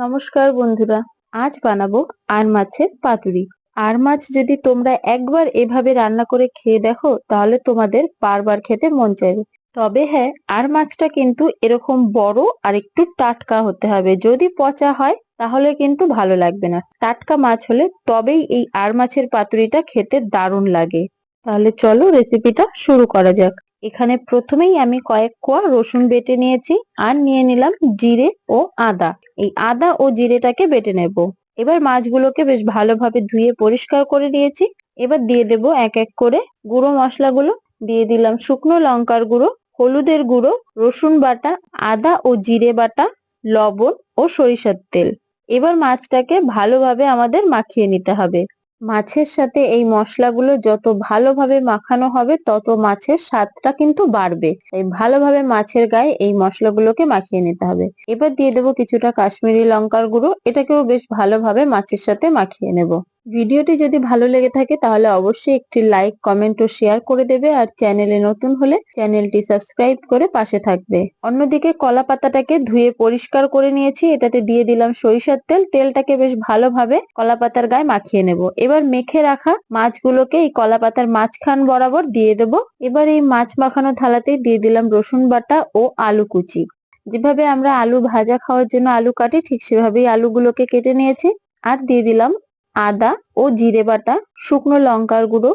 নমস্কার বন্ধুরা, আজ বানাবো আর মাছের পাতুরি। আর মাছ যদি তোমরা একবার এভাবে রান্না করে খেয়ে দেখো, তাহলে তোমাদের বারবার খেতে মন চাইবে। তবে হ্যাঁ আর মাছটা কিন্তু এরকম বড় আর একটু টাটকা হতে হবে। যদি পচা হয়, তাহলে কিন্তু ভালো লাগবে না। টাটকা মাছ হলে তবেই এই আর মাছের পাতুরিটা খেতে দারুণ লাগে। তাহলে চলো রেসিপিটা শুরু করা যাক। এখানে প্রথমেই আমি কয়েক কোয়া রসুন বেটে নিয়েছি আর নিয়ে নিলাম জিরে ও আদা। এই আদা ও জিরেটাকে বেটে নেব। এবার মাছগুলোকে বেশ ভালোভাবে ধুয়ে পরিষ্কার করে নিয়েছি। এবার দিয়ে দেব এক এক করে গুঁড়ো মশলাগুলো। দিয়ে দিলাম শুকনো লঙ্কার গুঁড়ো, হলুদের গুঁড়ো, রসুন বাটা, আদা ও জিরে বাটা, লবণ ও সরিষার তেল। এবার মাছটাকে ভালোভাবে আমাদের মাখিয়ে নিতে হবে। মাছের সাথে এই মশলাগুলো যত ভালোভাবে মাখানো হবে, তত মাছের স্বাদটা কিন্তু বাড়বে। তাই ভালোভাবে মাছের গায়ে এই মশলাগুলোকে মাখিয়ে নিতে হবে। এবার দিয়ে দেবো কিছুটা কাশ্মীরি লঙ্কার গুঁড়ো। এটাকেও বেশ ভালোভাবে মাছের সাথে মাখিয়ে নেব। ভিডিওটি যদি ভালো লেগে থাকে তাহলে অবশ্যই একটি লাইক কমেন্ট ও শেয়ার করে দেবে আর চ্যানেলে নতুন হলে চ্যানেলটি সাবস্ক্রাইব করে পাশে থাকবে। অন্যদিকে কলা পাতাটাকে ধুয়ে পরিষ্কার করে নিয়েছি, এটাতে দিয়ে দিলাম সরিষার তেল, তেলটাকে বেশ ভালোভাবে কলা পাতার গায়ে মাখিয়ে নেব। এবার মেখে রাখা মাছগুলোকে এই কলা পাতার মাঝখান বরাবর দিয়ে দেব। এবার এই মাছ মাখানো থালাতেই দিয়ে দিলাম রসুন বাটা ও আলু কুচি। যেভাবে আমরা আলু ভাজা খাওয়ার জন্য আলু কাটি, ঠিক সেভাবেই আলুগুলোকে কেটে নিয়েছি। আর দিয়ে দিলাম আদা ও জিরে বাটা, শুকনো লঙ্কার গুঁড়ো,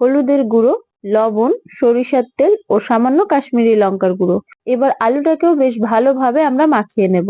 হলুদের গুঁড়ো, লবণ, সরিষার তেল ও সামান্য কাশ্মীরি লঙ্কার গুঁড়ো। এবার আলুটাকেও বেশ ভালোভাবে আমরা মাখিয়ে নেব।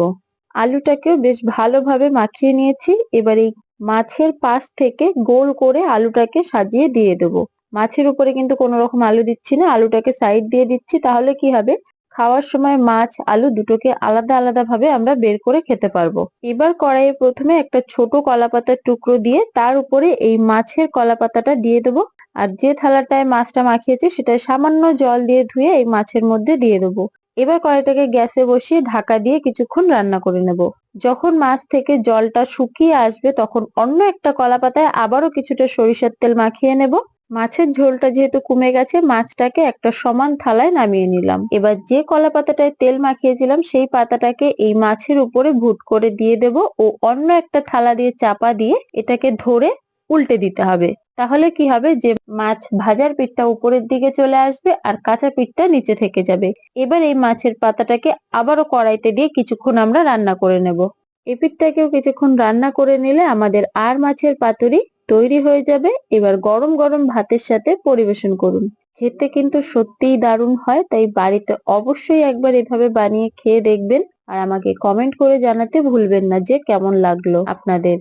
আলুটাকেও বেশ ভালোভাবে মাখিয়ে নিয়েছি। এবার এই মাছের পাশ থেকে গোল করে আলুটাকে সাজিয়ে দিয়ে দেব। মাছের উপরে কিন্তু কোনো রকম আলু দিচ্ছি না। আলুটাকে সাইড দিয়ে দিচ্ছি। তাহলে কি হবে? খাওয়ার সময় মাছ, আলু দুটোকে আলাদা আলাদা ভাবে আমরা বের করে খেতে পারব। এবার কড়াইয়ে প্রথমে একটা ছোট কলা পাতার টুকরো দিয়ে তার উপরে এই মাছের কলা পাতাটা দিয়ে দেবো। আর যে থালাটায় মাছটা মাখিয়েছি সেটায় সামান্য জল দিয়ে ধুয়ে এই মাছের মধ্যে দিয়ে দেবো। এবার কড়াইটাকে গ্যাসে বসিয়ে ঢাকা দিয়ে কিছুক্ষণ রান্না করে নেব। যখন মাছ থেকে জলটা শুকিয়ে আসবে তখন অন্য একটা কলা পাতায় আবারও কিছুটা সরিষার তেল মাখিয়ে নেব। মাছের ঝোলটা যেহেতু কমে গেছে, মাছটাকে একটা সমান থালায় নামিয়ে নিলাম। এবার যে কলা পাতাটায় তেল মাখিয়েছিলাম, সেই পাতাটাকে এই মাছের উপরে ভুট করে দিয়ে দেব ও অন্য একটা থালা দিয়ে চাপা দিয়ে এটাকে ধরে উল্টে দিতে হবে। তাহলে কি হবে যে মাছ ভাজার পিঠটা উপরের দিকে চলে আসবে আর কাঁচা পিঠটা নিচে থেকে যাবে। এবার এই মাছের পাতাটাকে আবারও কড়াইতে দিয়ে কিছুক্ষণ আমরা রান্না করে নেব। এ পিঠটাকেও কিছুক্ষণ রান্না করে নিলে আমাদের আর মাছের পাতুরি তৈরি হয়ে যাবে, এবার গরম গরম ভাতের সাথে পরিবেশন করুন। খেতে কিন্তু সত্যিই দারুণ হয়, তাই বাড়িতে অবশ্যই একবার এভাবে বানিয়ে খেয়ে দেখবেন। আর আমাকে কমেন্ট করে জানাতে ভুলবেন না যে কেমন লাগল আপনাদের।